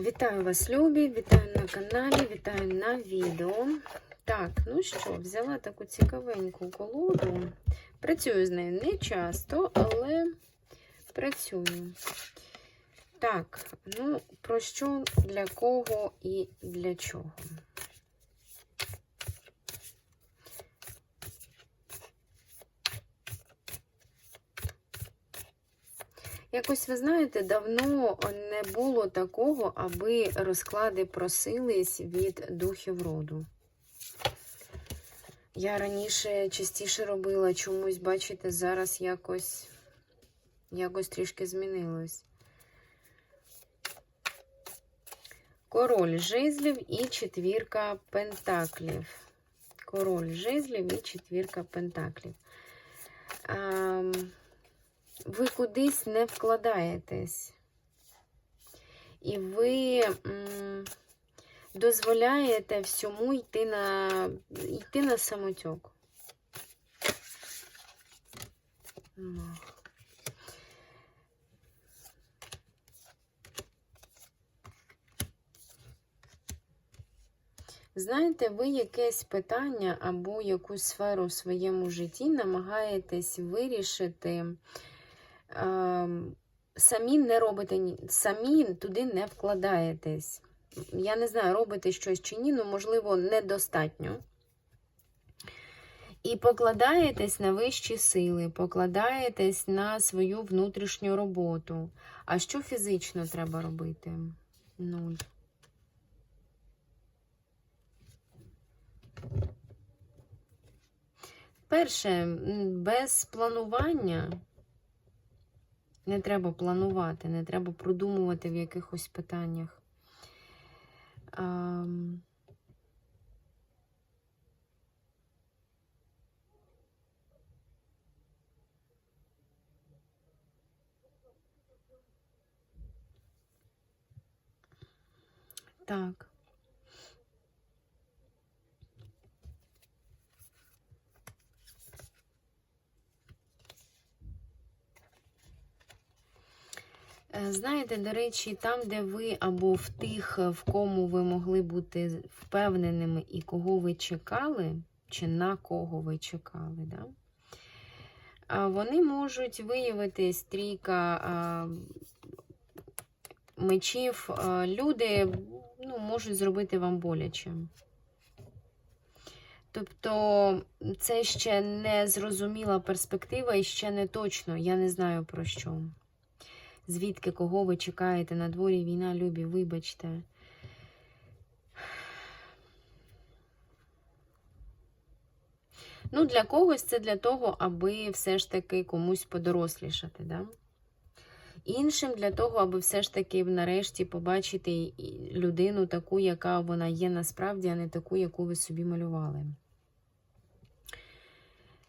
Вітаю вас, любі! Вітаю на каналі, вітаю на відео. Так, ну що, взяла таку цікавеньку колоду. Працюю з нею не часто, але працюю. Так, ну, про що, для кого і для чого? Якось, ви знаєте, давно не було такого, аби розклади просились від духів роду. Я раніше частіше робила чомусь, бачите, зараз якось, якось трішки змінилось. Король жезлів і четвірка пентаклів. Король жезлів і четвірка пентаклів. А, ви кудись не вкладаєтесь. І ви дозволяєте всьому йти на, йти на самотьок. Ну. Знаєте, ви якесь питання або якусь сферу в своєму житті намагаєтесь вирішити, самі не робите, самі туди не вкладаєтесь. Я не знаю, робите щось чи ні, ну, можливо, недостатньо. І покладаєтесь на вищі сили, покладаєтесь на свою внутрішню роботу. А що фізично треба робити? Нуль. Перше, без планування не треба планувати, не треба продумувати в якихось питаннях. Ам, Так. Знаєте, до речі, там, де ви або в тих, е, в кому ви могли бути впевненими і кого ви чекали, чи на кого ви чекали, да? вони можуть виявити стрійка мечів. Люди ну, можуть зробити вам боляче. Тобто це ще не зрозуміла перспектива і ще не точно. Я не знаю про що. Звідки, кого ви чекаєте на дворі війна, любі, вибачте. Ну, для когось це для того, аби все ж таки комусь подорослішати, да? Іншим для того, аби все ж таки нарешті побачити людину таку, яка вона є насправді, а не таку, яку ви собі малювали.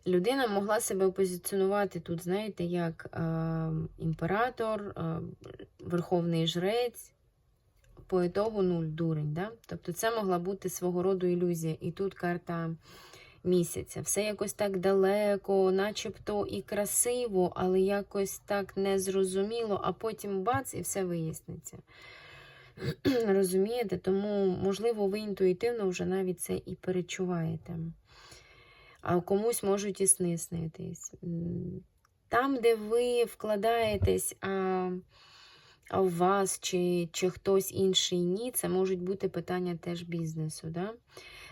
Людина могла себе позиціонувати тут, знаєте, як е, імператор, е, верховний жрець, по ітогу нуль дурень. Да? Тобто це могла бути свого роду ілюзія. І тут карта місяця. Все якось так далеко, начебто і красиво, але якось так незрозуміло, а потім бац, і все виясниться. Розумієте? Тому, можливо, ви інтуїтивно вже навіть це і перечуваєте а комусь можуть і сни снитись. Там, де ви вкладаєтесь, а, а у вас чи, чи хтось інший ні, це можуть бути питання теж бізнесу. Да?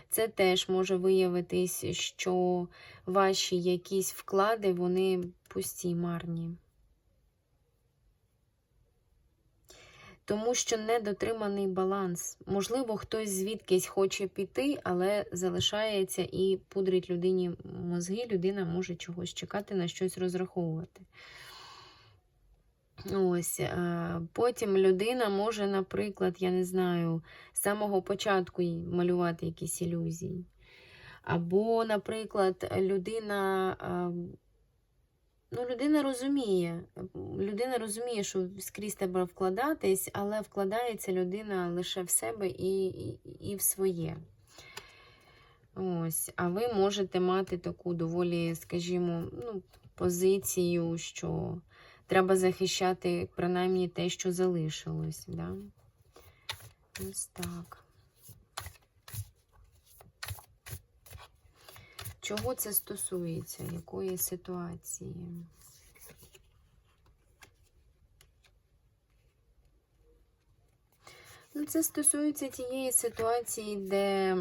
Це теж може виявитись, що ваші якісь вклади, вони пусті, марні. Тому що недотриманий баланс. Можливо, хтось звідкись хоче піти, але залишається і пудрить людині мозги. Людина може чогось чекати, на щось розраховувати. Ось, е, Потім людина може, наприклад, я не знаю, з самого початку малювати якісь ілюзії. Або, наприклад, людина. Ну, людина розуміє, людина розуміє, що скрізь треба вкладатись, але вкладається людина лише в себе і, і, і в своє. Ось, а ви можете мати таку доволі, скажімо, ну, позицію, що треба захищати принаймні те, що залишилось. Да? Ось так. Чого це стосується? Якої ситуації? Ну, це стосується тієї ситуації, де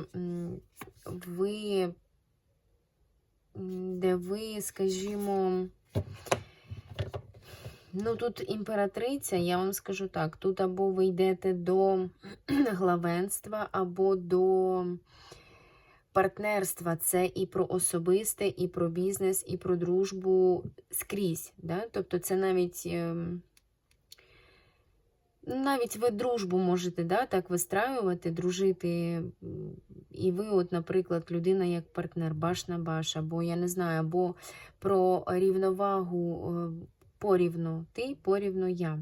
ви, де ви, скажімо, ну тут імператриця, я вам скажу так, тут або ви йдете до главенства, або до партнерства. Це і про особисте, і про бізнес, і про дружбу скрізь. Да? Тобто це навіть. ем, навіть ви дружбу можете да, так вистраювати, дружити. І ви, от, наприклад, людина як партнер, баш на баш, або я не знаю, або про рівновагу е, порівну ти, порівну я.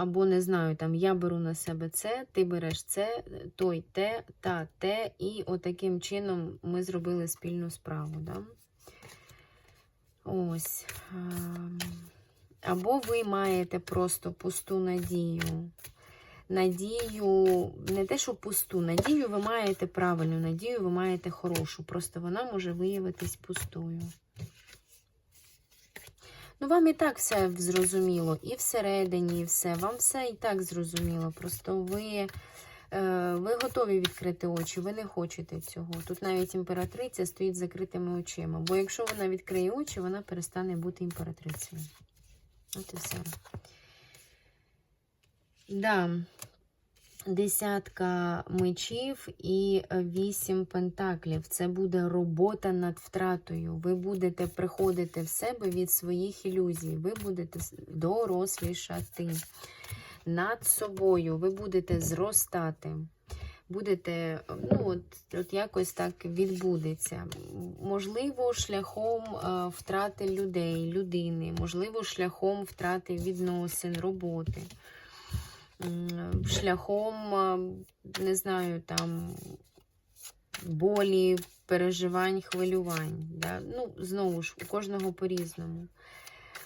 Або не знаю, там я беру на себе це, ти береш це, той те, та те, і отаким чином ми зробили спільну справу. Да? Ось. ем, Або ви маєте просто пусту надію. Надію, не те, що пусту, надію ви маєте правильну, надію ви маєте хорошу. Просто вона може виявитись пустою. Ну, вам і так все зрозуміло, і всередині, і все. Вам все і так зрозуміло. Просто ви, е, ви готові відкрити очі, ви не хочете цього. Тут навіть імператриця стоїть з закритими очима. Бо якщо вона відкриє очі, вона перестане бути імператрицею. От і все. Да. Десятка мечів і вісім пентаклів. Це буде робота над втратою. Ви будете приходити в себе від своїх ілюзій. Ви будете дорослішати над собою. Ви будете зростати. Будете, ну, от, от якось так відбудеться. Можливо, шляхом е, втрати людей, людини, можливо, шляхом втрати відносин, роботи шляхом, не знаю, там болі, переживань, хвилювань. Да? Ну, знову ж, у кожного по-різному.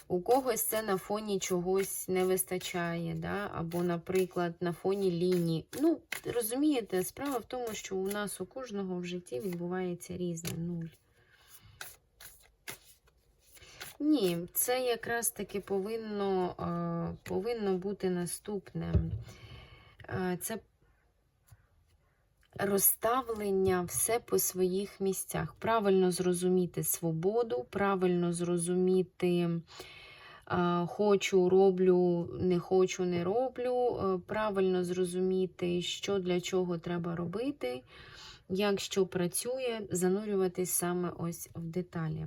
У когось це на фоні чогось не вистачає, да? або, наприклад, на фоні лінії. Ну, розумієте, справа в тому, що у нас у кожного в житті відбувається різне нуль. Ні, це якраз таки повинно, е, повинно бути наступне. Це розставлення все по своїх місцях. Правильно зрозуміти свободу, правильно зрозуміти е, хочу, роблю, не хочу, не роблю. е, Правильно зрозуміти, що для чого треба робити, як що працює, занурюватись саме ось в деталі.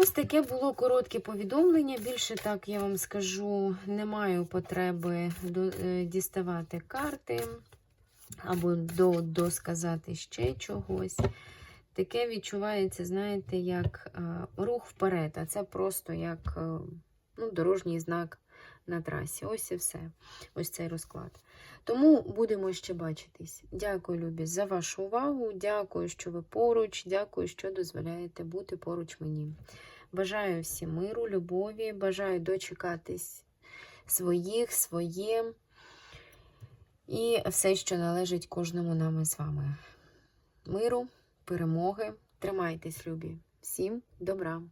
Ось таке було коротке повідомлення. Більше так я вам скажу, не маю потреби е, діставати карти або до, досказати ще чогось. Таке відчувається, знаєте, як е, рух вперед, а це просто як е, ну, дорожній знак на трасі. Ось і все. Ось цей розклад. Тому будемо ще бачитись. Дякую, Любі, за вашу увагу. Дякую, що ви поруч. Дякую, що дозволяєте бути поруч мені. Бажаю всім миру, любові, бажаю дочекатись своїх, своє і все, що належить кожному нами з вами. Миру, перемоги. Тримайтесь, любі. Всім добра!